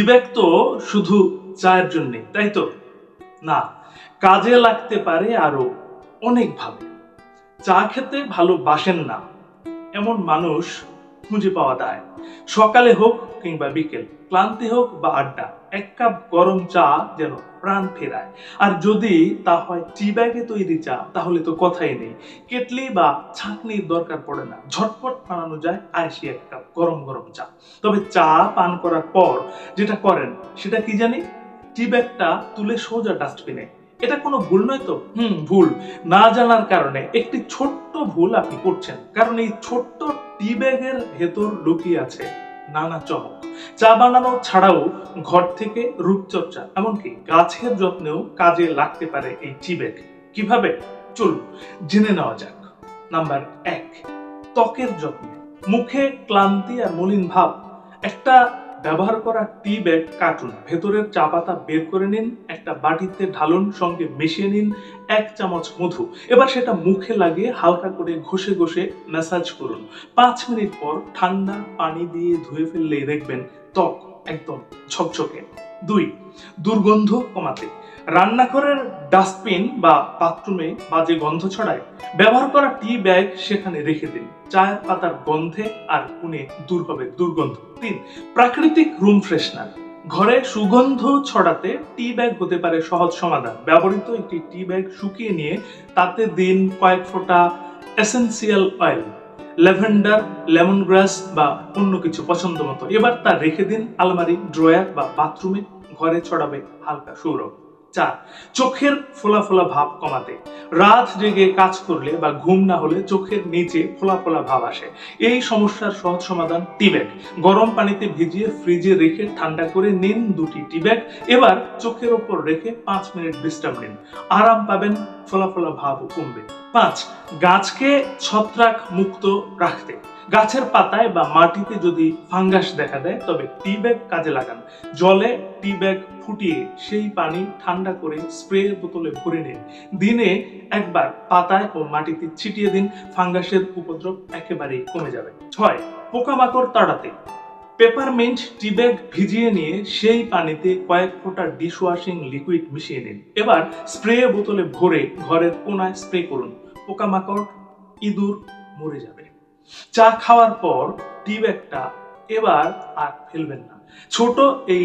Bag তো শুধু চায়ের জন্যে, তাই তো? না, কাজে লাগতে পারে আরও অনেকভাবে চা খেতে ভালোবাসেন না, এমন মানুষ খুঁজে পাওয়া যায়। সকালে হোক কিংবা বিকেল, ক্লান্তি হোক বা আড্ডা, এক কাপ গরম চা যেন প্রাণ ফেরায়। আর যদি তা হয় টি ব্যাগে তৈরি চা, তাহলে তো কথাই নেই। কেটলি বা ছাঁকনির দরকার পড়ে না। ঝটপট বানানো যায় আয়সি এক কাপ গরম গরম চা। তবে চা পান করার পর যেটা করেন, সেটা কি জানি? টি ব্যাগটা তুলে সোজা ডাস্টবিনে এটা কোনো ভুল নয় তো? হুম, ভুল। না জানার কারণে একটি ছোট্ট ভুল আপনি করছেন। কারণ এই ছোট্ট টি ব্যাগের ভেতর লুকিয়ে আছে নানা চমক চা বানানো ছাড়াও ঘর থেকে রূপচর্চা, এমনকি গাছের যত্নেও কাজে লাগতে পারে এই টি ব্যাগ কীভাবে? চলুন, জেনে নেওয়া যাক। নাম্বার এক, ত্বকের যত্নে। মুখে ক্লান্তি আর মলিন ভাব, একটা ব্যবহার করা টি ব্যাগ কাটুন ভেতরের চা পাতা বের করে নিন, একটা বাটিতে ঢালুন, সঙ্গে মিশিয়ে নিন এক চামচ মধু। এবার সেটা মুখে লাগিয়ে হালকা করে ঘষে ঘষে ম্যাসাজ করুন। পাঁচ মিনিট পর ঠান্ডা পানি দিয়ে ধুয়ে ফেললেই দেখবেন ত্বক একদম ঝকঝকে। দুই, দুর্গন্ধ কমাতে। রান্নাঘরের ডাস্টবিন বা বাথরুমে বাজে গন্ধ ছড়ায়, ব্যবহার করা টি ব্যাগ সেখানে রেখে দিন। চায়ের পাতার গন্ধে আর কোণে দূর হবে দুর্গন্ধ। তিন, প্রাকৃতিক রুম ফ্রেশনার। ঘরে সুগন্ধ ছড়াতে টি ব্যাগ হতে পারে সহজ সমাধান। ব্যবহৃত একটি টি ব্যাগ শুকিয়ে নিয়ে তাতে দিন কয়েক ফোঁটা essential oil, lavender lemon grass বা অন্য কিছু পছন্দ মতো। এবার তা রেখে দিন আলমারি, ড্রয়ার বা বাথরুমে। ঘরে ছড়াবে হালকা সৌরভ। চার চোখের ফোলা ফোলা ভাব কমাতে। রাত জেগে কাজ করলে বা ঘুম না হলে চোখের নিচে ফোলা ফোলা ভাব আসে। এই সমস্যার সহজ সমাধান টি ব্যাগ গরম পানিতে ভিজিয়ে ফ্রিজে রেখে ঠান্ডা করে নিন দুটি টি ব্যাগ এবার চোখের ওপর রেখে পাঁচ মিনিট বিশ্রাম নিন। আরাম পাবেন, ফোলা ফোলা ভাবও কমবে। পাঁচ, গাছকে ছত্রাক মুক্ত রাখতে। গাছের পাতায় বা মাটিতে যদি ফাঙ্গাস দেখা দেয়, তবে টি ব্যাগ কাজে লাগান। জলে টি ব্যাগ ফুটিয়ে সেই পানি ঠান্ডা করে স্প্রে বোতলে ভরে নিন। দিনে একবার পাতায় ও মাটিতে ছিটিয়ে দিন, ফাঙ্গাসের উপদ্রব একেবারেই কমে যাবে। ছয়, পোকামাকড় তাড়াতে। পেপারমিন্ট টি ব্যাগ ভিজিয়ে নিয়ে সেই পানিতে কয়েক ফোঁটা ডিশওয়াশিং লিকুইড মিশিয়ে নিন। এবার স্প্রে বোতলে ভরে ঘরের কোনায় স্প্রে করুন। পোকামাকড় ইঁদুর মরে যাবে। চা খাওয়ার পর টি ব্যাগটা এবার আর ফেলবেন না। ছোট এই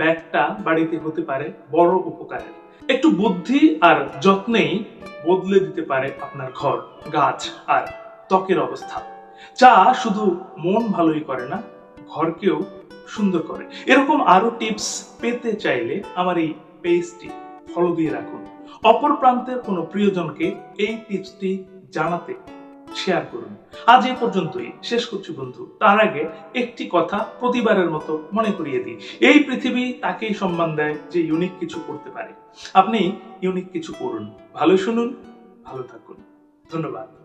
ব্যাগটা বাড়িতে হতে পারে বড় উপকারের। একটু বুদ্ধি আর যত্নেই বদলে দিতে পারে আপনার ঘর, গাছ আর ত্বকের অবস্থা। চা শুধু মন ভালোই করে না, ঘরকেও সুন্দর করে। এরকম আরও টিপস পেতে চাইলে আমার এই পেজটি ফলো দিয়ে রাখুন। অপর প্রান্তের কোনো প্রিয়জনকে এই টিপসটি জানাতে শেয়ার করুন। আজ এ পর্যন্তই। শেষ করছি বন্ধু। তার আগে একটি কথা প্রতিবারের মতো মনে করিয়ে দিই। এই পৃথিবী তাকেই সম্মান দেয় যে ইউনিক কিছু করতে পারে। আপনি ইউনিক কিছু করুন। ভালো শুনুন, ভালো থাকুন। ধন্যবাদ।